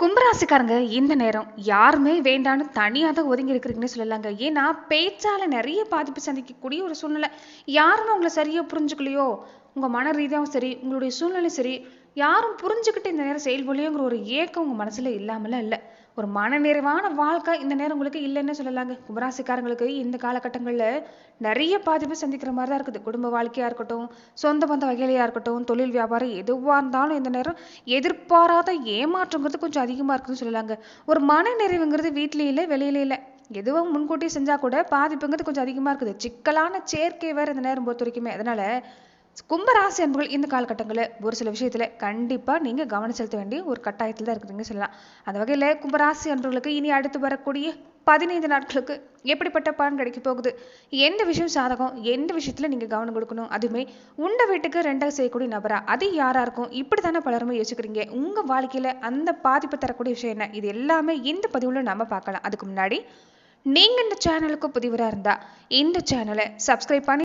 கும்பராசிக்காரங்க இந்த நேரம் யாருமே வேண்டான்னு தனியாக தான் ஒதுங்கி இருக்கிறீங்கன்னு சொல்லலாங்க. ஏன்னா பேச்சால் நிறைய பாதிப்பு சந்திக்கக்கூடிய ஒரு சூழ்நிலை. யாருமே உங்களை சரியாக புரிஞ்சுக்கலையோ உங்கள் மன ரீதியாகவும் சரி உங்களுடைய சூழ்நிலையும் சரி யாரும் புரிஞ்சுக்கிட்டு இந்த நேரம் செயல்பொழியோங்கிற ஒரு ஏக்கம் உங்கள் மனசில் இல்லாமலாம் இல்லை. ஒரு மனநிறைவான வாழ்க்கை இந்த நேரம் உங்களுக்கு இல்லைன்னு சொல்லலாங்க. கும்பராசிக்காரங்களுக்கு இந்த காலகட்டங்களில் நிறைய பாதிப்பு சந்திக்கிற மாதிரி தான் இருக்குது. குடும்ப வாழ்க்கையாக இருக்கட்டும் சொந்த பந்த வகையிலையாக இருக்கட்டும் தொழில் வியாபாரம் எதுவாக இருந்தாலும் இந்த நேரம் எதிர்பாராத ஏமாற்றங்கிறது கொஞ்சம் அதிகமாக இருக்குதுன்னு சொல்லலாங்க. ஒரு மன நிறைவுங்கிறது வீட்லேயே இல்லை வெளியில இல்லை. எதுவும் முன்கூட்டி செஞ்சால் கூட பாதிப்புங்கிறது கொஞ்சம் அதிகமாக இருக்குது. சிக்கலான சேர்க்கை வேறு இந்த நேரம் பொறுத்த வரைக்குமே. அதனால் கும்பராசி அன்புகள் இந்த காலகட்டங்களில் ஒரு சில விஷயத்துல கண்டிப்பா நீங்க கவனம் செலுத்த வேண்டிய ஒரு கட்டாயத்தில் தான் இருக்கிறீங்க சொல்லலாம். அந்த வகையில கும்பராசி அன்பர்களுக்கு இனி அடுத்து வரக்கூடிய பதினைந்து நாட்களுக்கு எப்படிப்பட்ட பலன் கிடைக்க போகுது? எந்த விஷயம் சாதகம்? எந்த விஷயத்துல நீங்க கவனம் கொடுக்கணும்? அதுவுமே உண்ட வீட்டுக்கு ரெண்டாக செய்யக்கூடிய நபரா? அது யாராக இருக்கும்? இப்படி தானே பலருமே யோசிக்கிறீங்க. உங்க வாழ்க்கையில அந்த பாதிப்பு தரக்கூடிய விஷயம் என்ன? இது எல்லாமே இந்த பதிவுல நம்ம பார்க்கலாம். அதுக்கு முன்னாடி நீங்க இந்த சேனலுக்கு புதிவரா இருந்தா இந்த சேனலை சப்ஸ்கிரைப் பண்ணி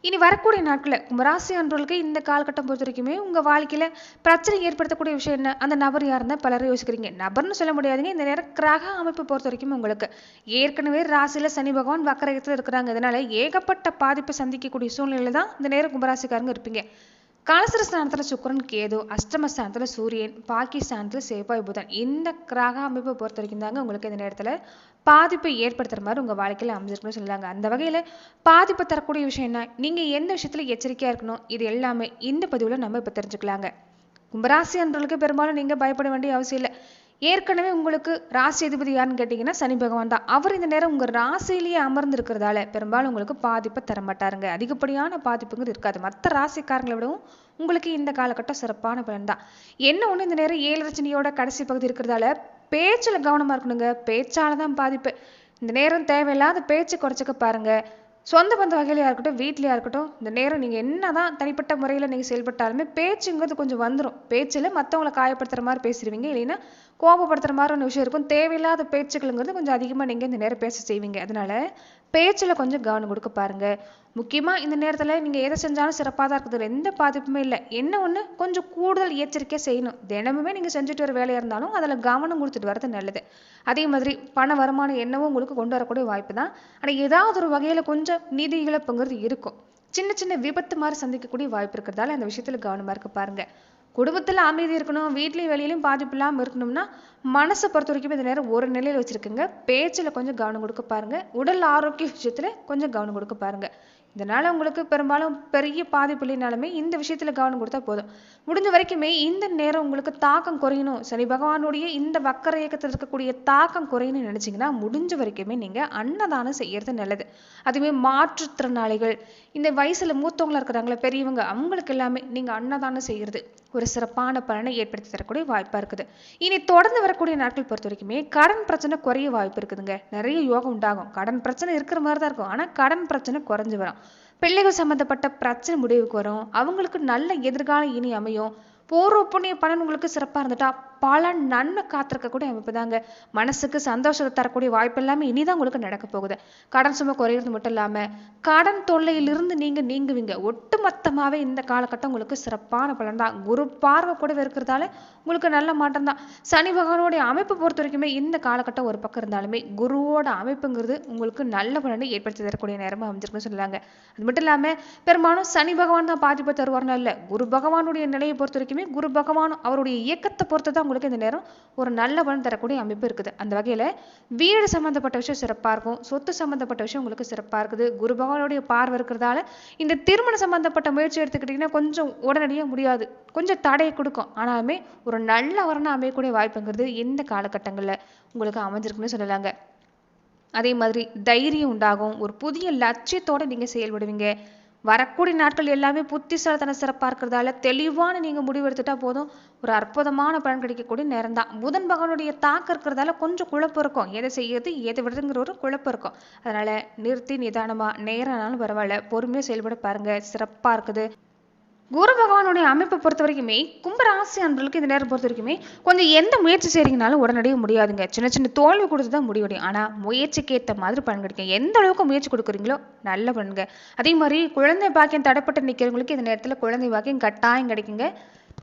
இனி வரக்கூடிய நாட்களில் கும்பராசி அன்பர்களுக்கு இந்த காலகட்டம் பொறுத்த வரைக்குமே உங்கள் வாழ்க்கையில் பிரச்சனை ஏற்படுத்தக்கூடிய விஷயம் என்ன? அந்த நபர் யாருன்னா பலரும் யோசிக்கிறீங்க. நபர்னு சொல்ல முடியாதுங்க. இந்த நேரம் கிரக அமைப்பு பொறுத்த வரைக்கும் உங்களுக்கு. ஏற்கனவே ராசியில சனி பகவான் வக்கரகத்தில் இருக்கிறாங்க. இதனால ஏகப்பட்ட பாதிப்பை சந்திக்கக்கூடிய சூழ்நிலையில் தான் இந்த நேரம் கும்பராசிக்காரங்க இருப்பீங்க. காலசர ஸ்தானத்தில் சுக்கரன் கேது அஷ்டம சூரியன் பாக்கி ஸ்தானத்துல செவ்வாய் புதன். இந்த கிரக அமைப்பை பொறுத்த வரைக்கும் தாங்க உங்களுக்கு இந்த நேரத்தில் பாதிப்பை ஏற்படுத்துகிற மாதிரி உங்கள் வாழ்க்கையில் அமைஞ்சிருக்குன்னு சொல்லுவாங்க அந்த வகையில் பாதிப்பு தரக்கூடிய விஷயம் என்ன? நீங்கள் எந்த விஷயத்தில் எச்சரிக்கையாக இருக்கணும்? இது எல்லாமே இந்த பதிவில் நம்ம இப்போ தெரிஞ்சுக்கலாங்க. கும்பராசி அன்றவர்களுக்கு பெரும்பாலும் நீங்கள் பயப்பட வேண்டிய அவசியம் இல்லை. ஏற்கனவே உங்களுக்கு ராசி அதிபதி யாருன்னு கேட்டிங்கன்னா சனி பகவான் தான். அவர் இந்த நேரம் உங்கள் ராசியிலேயே அமர்ந்து இருக்கிறதால பெரும்பாலும் உங்களுக்கு பாதிப்பை தரமாட்டாருங்க. அதிகப்படியான பாதிப்புங்கிறது இருக்காது. மற்ற ராசிக்காரங்களை விடவும் உங்களுக்கு இந்த காலகட்டம் சிறப்பான பலன் தான். என்ன ஒன்று இந்த நேரம் ஏழு ரச்சனையோட கடைசி பகுதி இருக்கிறதால பேச்சில் கவனமாக இருக்கணுங்க. பேச்சால் தான் பாதிப்பு. இந்த நேரம் தேவையில்லாத பேச்சு குறைச்சிக்க பாருங்கள் சொந்த பந்த வகையிலையா இருக்கட்டும் வீட்லையாக இருக்கட்டும் இந்த நேரம் நீங்க என்னதான் தனிப்பட்ட முறையில் நீங்கள் செயல்பட்டாலுமே பேச்சுங்கிறது கொஞ்சம் வந்துடும் பேச்சில் மற்றவங்களை காயப்படுத்துகிற மாதிரி பேசிடுவீங்க இல்லைன்னா கோபப்படுத்துற மாதிரி விஷயம் இருக்கும். தேவையில்லாத பேச்சுக்களுங்கிறது கொஞ்சம் அதிகமாக நீங்கள் இந்த நேரம் பேச செய்வீங்க. அதனால பேச்சில் கொஞ்சம் கவனம் கொடுக்க பாருங்கள் முக்கியமாக இந்த நேரத்தில் நீங்கள் எதை செஞ்சாலும் சிறப்பாக தான் இருக்குது. எந்த பாதிப்புமே இல்லை. என்ன ஒன்று கொஞ்சம் கூடுதல் எச்சரிக்கையாக செய்யணும். தினமுமே நீங்கள் செஞ்சுட்டு வர வேலையாக இருந்தாலும் அதில் கவனம் கொடுத்துட்டு வர்றது நல்லது. அதே மாதிரி பண வருமானம் என்னவோ உங்களுக்கு கொண்டு வரக்கூடிய வாய்ப்பு தான். ஆனால் ஏதாவது ஒரு வகையில் கொஞ்சம் நிதி இழப்புங்கிறது இருக்கும். சின்ன சின்ன விபத்து மாதிரி சந்திக்கக்கூடிய வாய்ப்பு இருக்கிறதால அந்த விஷயத்தில் கவனமாக இருக்க பாருங்கள் குடும்பத்தில் அமைதி இருக்கணும் வீட்லேயும் வெளியிலயும் பாதிப்பு இல்லாமல் இருக்கணும்னா மனசை பொறுத்த வரைக்கும் இந்த நேரம் ஒரு நிலையில் வச்சுருக்குங்க. பேச்சில் கொஞ்சம் கவனம் கொடுக்க பாருங்கள் உடல் ஆரோக்கிய விஷயத்தில் கொஞ்சம் கவனம் கொடுக்க பாருங்கள் இதனால் உங்களுக்கு பெரும்பாலும் பெரிய பாதிப்பு இல்லைனாலுமே இந்த விஷயத்தில் கவனம் கொடுத்தா போதும். முடிஞ்ச வரைக்குமே இந்த நேரம் உங்களுக்கு தாக்கம் குறையணும். சனி பகவானுடைய இந்த வக்கர இயக்கத்தில் இருக்கக்கூடிய தாக்கம் குறையணும்னு நினச்சிங்கன்னா முடிஞ்ச வரைக்குமே நீங்கள் அன்னதானம் செய்யறது நல்லது. அதுவுமே மாற்றுத்திறனாளிகள். இந்த வயசில் மூத்தவங்களா இருக்கிறாங்களே பெரியவங்க அவங்களுக்கு எல்லாமே நீங்கள் அன்னதானம் செய்கிறது ஒரு சிறப்பான பலனை ஏற்படுத்தி தரக்கூடிய வாய்ப்பா இருக்குது. இனி தொடர்ந்து வரக்கூடிய நாட்கள் பொறுத்த வரைக்குமே கடன் பிரச்சனை குறைய வாய்ப்பு இருக்குதுங்க. நிறைய யோகம் உண்டாகும். கடன் பிரச்சனை இருக்கிற மாதிரி தான் இருக்கும். ஆனா கடன் பிரச்சனை குறைஞ்சு வரும். பிள்ளைகள் சம்மந்தப்பட்ட பிரச்சனை முடிவுக்கு வரும். அவங்களுக்கு நல்ல எதிர்காலம் இனி அமையும். போர் புண்ணிய பலன் உங்களுக்கு சிறப்பா இருந்துட்டா பல நன்மை காத்திருக்கக்கூடிய அமைப்பு தாங்க மனசுக்கு சந்தோஷத்தை தரக்கூடிய வாய்ப்பு எல்லாமே இனிதான் உங்களுக்கு நடக்க போகுது. கடன் சுமை குறையிறது மட்டும் இல்லாமல் கடன் தொல்லையிலிருந்து நீங்க நீங்குவீங்க. ஒட்டுமொத்தமாகவே இந்த காலகட்டம் உங்களுக்கு சிறப்பான பலன் தான். குரு பார்வை கூட இருக்கிறதால உங்களுக்கு நல்ல மாற்றம் தான். சனி பகவானுடைய அமைப்பு பொறுத்த வரைக்குமே இந்த காலகட்டம் ஒரு பக்கம் இருந்தாலுமே குருவோட அமைப்புங்கிறது உங்களுக்கு நல்ல பலனை ஏற்படுத்தி தரக்கூடிய நேரமாக அமைஞ்சிருக்குன்னு சொல்லுவாங்க அது மட்டும் இல்லாமல் பெரும்பாலும் சனி பகவான் தான் பாதிப்பை தருவார்னு இல்லை. குரு பகவானுடைய நிலையை பொறுத்த வரைக்குமே குரு பகவான் அவருடைய இயக்கத்தை பொறுத்து தான் உங்களுக்கு இந்த நேரம் ஒரு நல்ல பலன் தரக்கூடிய அமைப்பு இருக்குது. அந்த வகையில வீடு சம்பந்தப்பட்ட விஷயம் சிறப்பா இருக்கும். சொத்து சம்பந்தப்பட்ட விஷயம் உங்களுக்கு சிறப்பா இருக்குது. குரு பகவானுடைய பார்வை இருக்கிறதால இந்த திருமணம் சம்பந்தப்பட்ட முயற்சி எடுத்துக்கிட்டீங்கன்னா கொஞ்சம் உடனடியாக முடியாது. கொஞ்சம் தடையை கொடுக்கும். ஆனாலுமே ஒரு நல்ல வரணும் அமையக்கூடிய வாய்ப்புங்கிறது இந்த காலகட்டங்கள்ல உங்களுக்கு அமைஞ்சிருக்குன்னு சொல்லலாங்க. அதே மாதிரி தைரியம் உண்டாகும். ஒரு புதிய லட்சியத்தோட நீங்க செயல்படுவீங்க. வரக்கூடிய நாட்கள் எல்லாமே புத்திசாலித்தன சிறப்பாக இருக்கிறதால தெளிவான நீங்கள் முடிவெடுத்துட்டா போதும். ஒரு அற்புதமான பலன் கிடைக்கக்கூடிய நேரம் தான் புதன் பகவானுடைய தாக்கம் இருக்கிறதால கொஞ்சம் குழப்பம் இருக்கும். எதை செய்யறது எதை விடுறதுங்கிற ஒரு குழப்பம் இருக்கும். அதனால நிறுத்தி நிதானமாக நேரம் ஆனாலும் பரவாயில்ல. பொறுமையாக செயல்பட பாருங்க. சிறப்பாக இருக்குது. குரு பகவானுடைய அமைப்பை பொறுத்த வரைக்குமே கும்பராசி அன்பர்களுக்கு இந்த நேரம் பொறுத்த வரைக்குமே கொஞ்சம் எந்த முயற்சி செய்கிறீங்கனாலும் உடனடியாக முடியாதுங்க. சின்ன சின்ன தோல்வி கொடுத்து தான் முடிவடையும். ஆனால் முயற்சிக்கு ஏற்ற மாதிரி பலன் கிடைக்கும். எந்த அளவுக்கு முயற்சி கொடுக்குறீங்களோ நல்ல பண்ணுங்க அதே மாதிரி குழந்தை பாக்கியம் தடைப்பட்டு நிற்கிறவங்களுக்கு இந்த நேரத்தில் குழந்தை பாக்கியம் கட்டாயம் கிடைக்குங்க.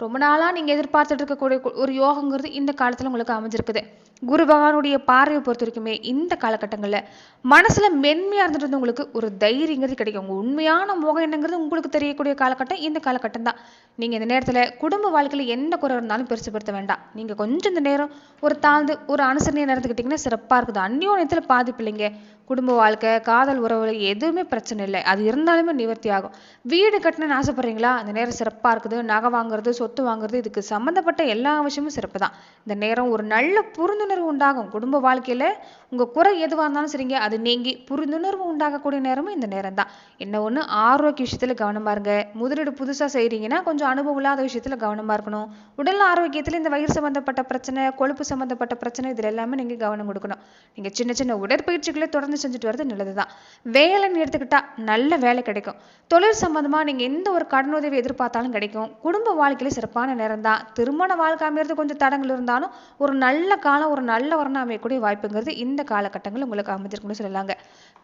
ரொம்ப நாளாக நீங்கள் எதிர்பார்த்துட்டு இருக்கக்கூடிய ஒரு யோகங்கிறது இந்த காலத்தில் உங்களுக்கு அமைஞ்சிருக்குது. குரு பகவானுடைய பார்வையை பொறுத்த வரைக்குமே இந்த காலகட்டங்களில் மனசில் மென்மையாக இருந்துட்டு இருந்தவங்களுக்கு ஒரு தைரியங்கிறது கிடைக்கும். உங்கள் உண்மையான முகம் என்னங்கிறது உங்களுக்கு தெரியக்கூடிய காலகட்டம் இந்த காலகட்டம் தான். நீங்கள் இந்த நேரத்தில் குடும்ப வாழ்க்கையில் எந்த குறை இருந்தாலும் பெருசுப்படுத்த வேண்டாம். நீங்கள் கொஞ்சம் இந்த நேரம் ஒரு தாழ்ந்து ஒரு அனுசரணையை நடந்துக்கிட்டிங்கன்னா சிறப்பாக இருக்குது. அந்யோன்யத்தில் பாதிப்பு இல்லைங்க குடும்ப வாழ்க்கை காதல் உறவுகள் எதுவுமே பிரச்சனை இல்லை. அது இருந்தாலுமே நிவர்த்தி ஆகும். வீடு கட்டணும்னு ஆசைப்படுறீங்களா? அந்த நேரம் சிறப்பாக இருக்குது. நகை வாங்குறது சொத்து வாங்குறது இதுக்கு சம்மந்தப்பட்ட எல்லா விஷயமும் சிறப்பு தான். இந்த நேரம் ஒரு நல்ல புரிந்துணர்வு உண்டாகும். குடும்ப வாழ்க்கையில் உங்கள் குறை எதுவாக இருந்தாலும் சரிங்க. அது நீங்கி புரிந்துணர்வு உண்டாகக்கூடிய நேரமும் இந்த நேரம் தான் என்ன ஒன்று ஆரோக்கிய விஷயத்தில் கவனமாக இருங்க. முதலீடு புதுசாக செய்கிறீங்கன்னா கொஞ்சம் அனுபவம் இல்லாத விஷயத்தில் கவனமாக இருக்கணும். உடல் ஆரோக்கியத்தில் இந்த வயிறு சம்மந்தப்பட்ட பிரச்சனை கொழுப்பு சம்மந்தப்பட்ட பிரச்சனை இதில் எல்லாமே நீங்கள் கவனம் கொடுக்கணும். நீங்கள் சின்ன சின்ன உடற்பயிற்சிகளை தொடர்ந்து செஞ்சுட்டு வர்றது நல்லது தான் வேலைன்னு எடுத்துக்கிட்டா நல்ல வேலை கிடைக்கும். தொழில் சம்மந்தமாக நீங்கள் எந்த ஒரு கடன் உதவி எதிர்பார்த்தாலும் கிடைக்கும். குடும்ப வாழ்க்கையில சிறப்பான நேரம் தான் திருமண வாழ்க்கை அமையிறது கொஞ்சம் தடங்கள் இருந்தாலும் ஒரு நல்ல காலம் ஒரு நல்ல வரணம் அமையக்கூடிய வாய்ப்புங்கிறது இந்த காலகட்டங்கள் உங்களுக்கு அமைஞ்சிருக்குன்னு சொல்லலாங்க.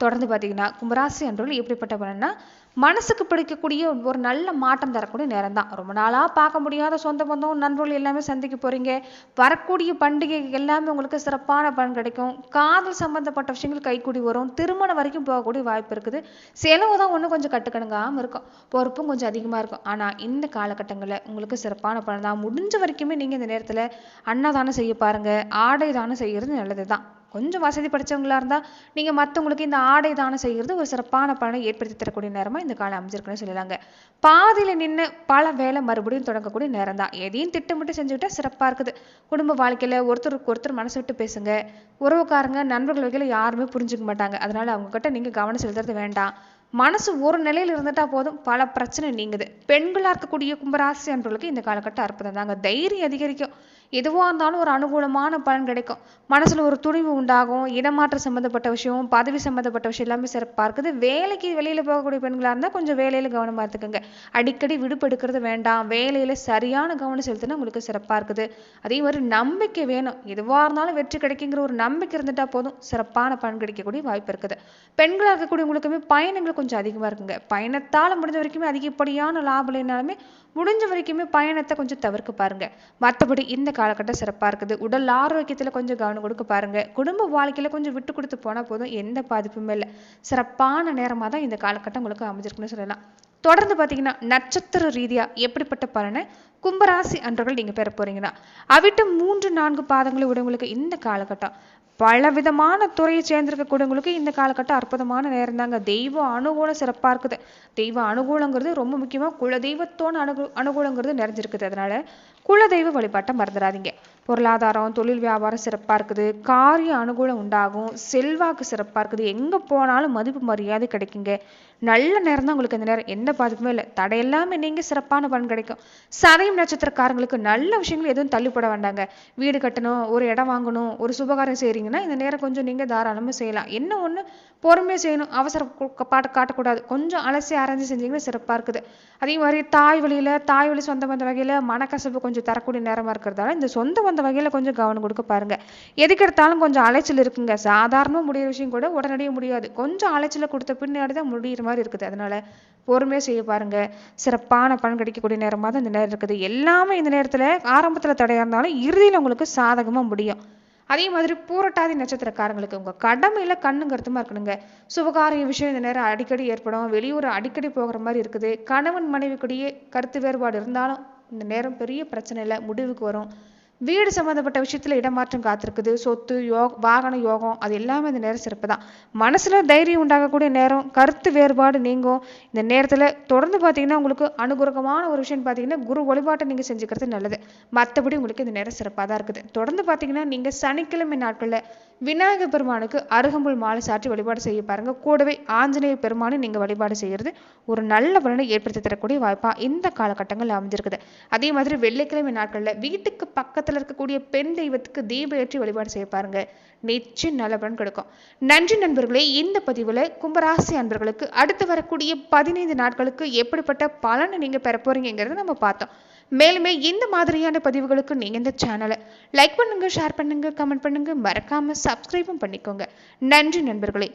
தொடர்ந்து பார்த்தீங்கன்னா கும்பராசி அன்றவர்கள் எப்படிப்பட்ட பலன்னா மனசுக்கு பிடிக்கக்கூடிய ஒரு நல்ல மாற்றம் தரக்கூடிய நேரம் தான் ரொம்ப நாளாக பார்க்க முடியாத சொந்த பந்தம் நண்பர்கள் எல்லாமே சந்திக்க போகிறீங்க வரக்கூடிய பண்டிகை எல்லாமே உங்களுக்கு சிறப்பான பலன் கிடைக்கும். காதல் சம்பந்தப்பட்ட விஷயங்கள் கைக்கூடி வரும். திருமணம் வரைக்கும் போகக்கூடிய வாய்ப்பு இருக்குது. செலவு தான் ஒன்றும் கொஞ்சம் கட்டுக்கணுங்காமல் இருக்கும். பொறுப்பும் கொஞ்சம் அதிகமாக இருக்கும். ஆனால் இந்த காலகட்டங்களில் உங்களுக்கு சிறப்பான பலன் தான். முடிஞ்ச வரைக்குமே நீங்கள் இந்த நேரத்தில் அன்னதானம் செய்ய பாருங்கள் ஆடை தானம் செய்கிறது நல்லது தான் கொஞ்சம் வசதி படைச்சவங்களா இருந்தால் நீங்கள் மற்றவங்களுக்கு இந்த ஆடை தானம் செய்கிறது ஒரு சிறப்பான பலனை ஏற்படுத்தி தரக்கூடிய நேரமாக இந்த காலம் அமைஞ்சிருக்குன்னு சொல்லலாங்க பாதியில் நின்று பல வேலை மறுபடியும் தொடங்கக்கூடிய நேரம் தான் எதையும் திட்டமிட்டு செஞ்சுக்கிட்டா சிறப்பாக இருக்குது. குடும்ப வாழ்க்கையில் ஒருத்தருக்கு ஒருத்தர் மனசு விட்டு பேசுங்க. உறவுக்காரங்க நண்பர்கள் வகையில் யாருமே புரிஞ்சுக்க மாட்டாங்க. அதனால அவங்கக்கிட்ட நீங்கள் கவனம் செலுத்துறது வேண்டாம். மனசு ஒரு நிலையில் இருந்துட்டா போதும். பல பிரச்சனை நீங்குது. பெண்களாக இருக்கக்கூடிய கும்பராசி அன்பர்களுக்கு இந்த காலகட்டம் அற்புதம் தாங்க தைரியம் அதிகரிக்கும். எதுவாக இருந்தாலும் ஒரு அனுகூலமான பலன் கிடைக்கும். மனசில் ஒரு துணிவு உண்டாகும். இடமாற்றம் சம்மந்தப்பட்ட விஷயம் பதவி சம்மந்தப்பட்ட விஷயம் எல்லாமே சிறப்பாக இருக்குது. வேலைக்கு வெளியில் போகக்கூடிய பெண்களாக இருந்தால் கொஞ்சம் வேலையில் கவனமாக இருந்துக்கோங்க. அடிக்கடி விடுப்பு எடுக்கிறது வேண்டாம். வேலையில் சரியான கவனம் செலுத்தினா உங்களுக்கு சிறப்பாக இருக்குது. அதே மாதிரி நம்பிக்கை வேணும். எதுவாக இருந்தாலும் வெற்றி கிடைக்குங்கிற ஒரு நம்பிக்கை இருந்துட்டால் போதும். சிறப்பான பலன் கிடைக்கக்கூடிய வாய்ப்பு இருக்குது. பெண்களாக இருக்கக்கூடியவங்களுக்குமே பயணங்கள் கொஞ்சம் அதிகமாக இருக்குங்க. பயணத்தால் முடிஞ்ச வரைக்குமே அதிகப்படியான லாபம் இல்லைனாலுமே முடிஞ்ச வரைக்குமே பயணத்தை கொஞ்சம் தவிர்க்க பாருங்க. மற்றபடி இந்த காலகட்டம் சிறப்பாக இருக்குது. உடல் ஆரோக்கியத்தில் கொஞ்சம் கவனம் கொடுக்க பாருங்க. குடும்ப வாழ்க்கையில் கொஞ்சம் விட்டு கொடுத்து போனால் போதும். எந்த பாதிப்புமே இல்லை. சிறப்பான நேரமாக தான் இந்த காலகட்டம் உங்களுக்கு அமைஞ்சிருக்குன்னு சொல்லலாம். தொடர்ந்து பார்த்தீங்கன்னா நட்சத்திர ரீதியாக எப்படிப்பட்ட பலனை கும்பராசி அன்றர்கள் நீங்கள் பெற போறீங்கன்னா அவிட்ட மூன்று நான்கு பாதங்களை உடையவங்களுக்கு இந்த காலகட்டம் பல விதமான துறையை சேர்ந்திருக்கக்கூடியவங்களுக்கு இந்த காலகட்டம் அற்புதமான நேரம் தாங்க தெய்வ அனுகூலம் சிறப்பாக இருக்குது. தெய்வ அனுகூலங்கிறது ரொம்ப முக்கியமாக குல தெய்வத்தோட அனுகு அனுகூலங்கிறது நிறைஞ்சிருக்குது. அதனால குல தெய்வ வழிபாட்டை மறந்துடாதீங்க. பொருளாதாரம் தொழில் வியாபாரம் சிறப்பாக இருக்குது. காரிய அனுகூலம் உண்டாகும். செல்வாக்கு சிறப்பாக இருக்குது. எங்கே போனாலும் மதிப்பு மரியாதை கிடைக்குங்க. நல்ல நேரம் தான் உங்களுக்கு இந்த நேரம். எந்த பாதிப்புமே இல்லை. தடையெல்லாமே நீங்கள் சிறப்பான பலன் கிடைக்கும். சதயம் நட்சத்திரக்காரங்களுக்கு நல்ல விஷயங்கள் எதுவும் தள்ளிப்பட வேண்டாங்க. வீடு கட்டணும் ஒரு இடம் வாங்கணும் ஒரு சுபகாரம் செய்கிறீங்கன்னா இந்த நேரம் கொஞ்சம் நீங்கள் தாராளமாக செய்யலாம். என்ன ஒன்று பொறுமையாக செய்யணும். அவசரம் பாட்டு காட்டக்கூடாது. கொஞ்சம் அலசி அரைஞ்சி செஞ்சீங்கன்னா சிறப்பாக இருக்குது. அதே மாதிரி தாய் வழியில் தாய் வழி சொந்த பந்த வகையில் மனக்கசப்பு கொஞ்சம் தரக்கூடிய நேரமாக இருக்கிறதால இந்த சொந்த பந்த வகையில் கொஞ்சம் கவனம் கொடுக்க பாருங்க. எதுக்கு எடுத்தாலும் கொஞ்சம் அலைச்சல் இருக்குங்க. சாதாரணமாக முடியிற விஷயம் கூட உடனடியாக முடியாது. கொஞ்சம் அலைச்சலை கொடுத்த பின்னாடி தான் முடியிற மாதிரி இருக்குது. அதனால பொறுமையாக செய்ய பாருங்க. சிறப்பான பலன் கிடைக்கக்கூடிய நேரமாக தான் இந்த நேரம் இருக்குது. எல்லாமே இந்த நேரத்தில் ஆரம்பத்தில் தடையாக இருந்தாலும் இறுதியில் உங்களுக்கு சாதகமாக முடியும். அதே மாதிரி பூரட்டாதி நட்சத்திரக்காரங்களுக்கு உங்க கடமையில கண்ணும் கருத்துமா இருக்கணுங்க. சுபகாரிய விஷயம் இந்த நேரம் அடிக்கடி ஏற்படும். வெளியூர் அடிக்கடி போகிற மாதிரி இருக்குது. கணவன் மனைவிக்குடியே கருத்து வேறுபாடு இருந்தாலும் இந்த நேரம் பெரிய பிரச்சனை இல்லை முடிவுக்கு வரும். வீடு சம்மந்தப்பட்ட விஷயத்தில் இடமாற்றம் காத்திருக்குது. சொத்து யோக வாகன யோகம் அது எல்லாமே இந்த நேரம் சிறப்பு தான் மனசில் தைரியம் உண்டாகக்கூடிய நேரம் கருத்து வேறுபாடு நீங்கும். இந்த நேரத்தில் தொடர்ந்து பார்த்தீங்கன்னா உங்களுக்கு அனுகூலமான ஒரு விஷயம் பார்த்தீங்கன்னா குரு வழிபாட்டை நீங்கள் செஞ்சுக்கிறது நல்லது. மற்றபடி உங்களுக்கு இந்த நேரம் சிறப்பாக தான் இருக்குது. தொடர்ந்து பார்த்தீங்கன்னா நீங்கள் சனிக்கிழமை நாட்களில் விநாயகர் பெருமானுக்கு அருகம்புல் மாலை சாற்றி வழிபாடு செய்ய பாருங்க. கூடவே ஆஞ்சநேய பெருமானை நீங்கள் வழிபாடு செய்கிறது ஒரு நல்ல பலனை ஏற்படுத்தி தரக்கூடிய வாய்ப்பாக இந்த காலகட்டங்களில் அமைஞ்சிருக்குது. அதே மாதிரி வெள்ளிக்கிழமை நாட்களில் வீட்டுக்கு பக்கத்தில் இருக்கக்கூடிய பெண் தெய்வத்துக்கு தீப ஏற்றி வழிபாடு செய்ய பாருங்க. நிச்சயம் நல்ல பலன் கிடைக்கும். நன்றி நண்பர்களே இந்த பதிவில் கும்பராசி அன்பர்களுக்கு அடுத்து வரக்கூடிய பதினைந்து நாட்களுக்கு எப்படிப்பட்ட பலனை நீங்கள் பெற போறீங்கிறத நம்ம பார்த்தோம். மேலுமே இந்த மாதிரியான பதிவுகளுக்கு நீங்கள் இந்த சேனலை லைக் பண்ணுங்க ஷேர் பண்ணுங்க கமெண்ட் பண்ணுங்க. மறக்காம சப்ஸ்கிரைபும் பண்ணிக்கோங்க. நன்றி நண்பர்களே.